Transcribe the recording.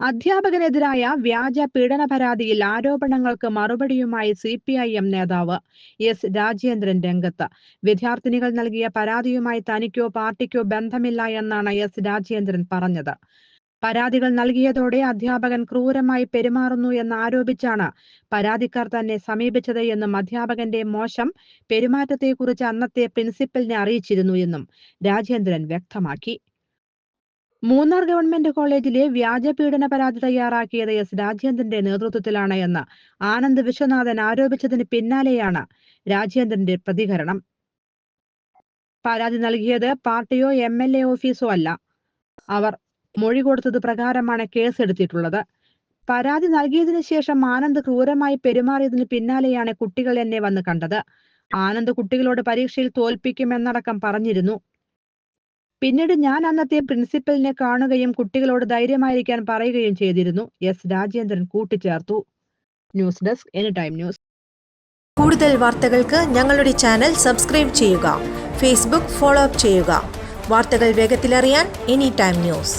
അധ്യാപകനെതിരായ വ്യാജ പീഡന പരാതിയിൽ ആരോപണങ്ങൾക്ക് മറുപടിയുമായി സി പി ഐ എം നേതാവ് എസ് രാജേന്ദ്രൻ രംഗത്ത്. വിദ്യാർത്ഥിനികൾ നൽകിയ പരാതിയുമായി തനിക്കോ പാർട്ടിക്കോ ബന്ധമില്ല എന്നാണ് എസ് രാജേന്ദ്രൻ പറഞ്ഞത്. പരാതികൾ നൽകിയതോടെ അധ്യാപകൻ ക്രൂരമായി പെരുമാറുന്നു എന്നാരോപിച്ചാണ് പരാതിക്കാർ തന്നെ സമീപിച്ചത് എന്നും അധ്യാപകന്റെ മോശം പെരുമാറ്റത്തെക്കുറിച്ച് അന്നത്തെ പ്രിൻസിപ്പലിനെ അറിയിച്ചിരുന്നു എന്നും രാജേന്ദ്രൻ വ്യക്തമാക്കി. മൂന്നാർ ഗവൺമെന്റ് കോളേജിലെ വ്യാജ പീഡന പരാതി തയ്യാറാക്കിയത് എസ് രാജേന്ദ്രന്റെ നേതൃത്വത്തിലാണ് എന്ന് ആനന്ദ് വിശ്വനാഥൻ ആരോപിച്ചതിന് പിന്നാലെയാണ് രാജേന്ദ്രന്റെ പ്രതികരണം. പരാതി നൽകിയത് പാർട്ടിയോ എം എൽ എ ഓഫീസോ അല്ല. അവർ മൊഴി കൊടുത്തത് പ്രകാരമാണ് കേസ് എടുത്തിട്ടുള്ളത് പരാതി നൽകിയതിനു ശേഷം ആനന്ദ് ക്രൂരമായി പെരുമാറിയതിന് പിന്നാലെയാണ് കുട്ടികൾ എന്നെ വന്ന് കണ്ടത്. ആനന്ദ് കുട്ടികളോട് പരീക്ഷയിൽ തോൽപ്പിക്കുമെന്നടക്കം പറഞ്ഞിരുന്നു. പിന്നീട് ഞാൻ അന്നത്തെ പ്രിൻസിപ്പലിനെ കാണുകയും കുട്ടികളോട് ധൈര്യമായിരിക്കാൻ പറയുകയും ചെയ്തിരുന്നു. എസ് രാജേന്ദ്രൻ കൂട്ടിച്ചേർത്തു. News desk any time news കൂടുതൽ വാർത്തകൾക്ക് ഞങ്ങളുടെ ചാനൽ സബ്സ്ക്രൈബ് ചെയ്യുക. ഫേസ്ബുക്ക് ഫോളോ അപ്പ് ചെയ്യുക. വാർത്തകൾ വേഗത്തിലറിയാൻ എനി ടൈം ന്യൂസ്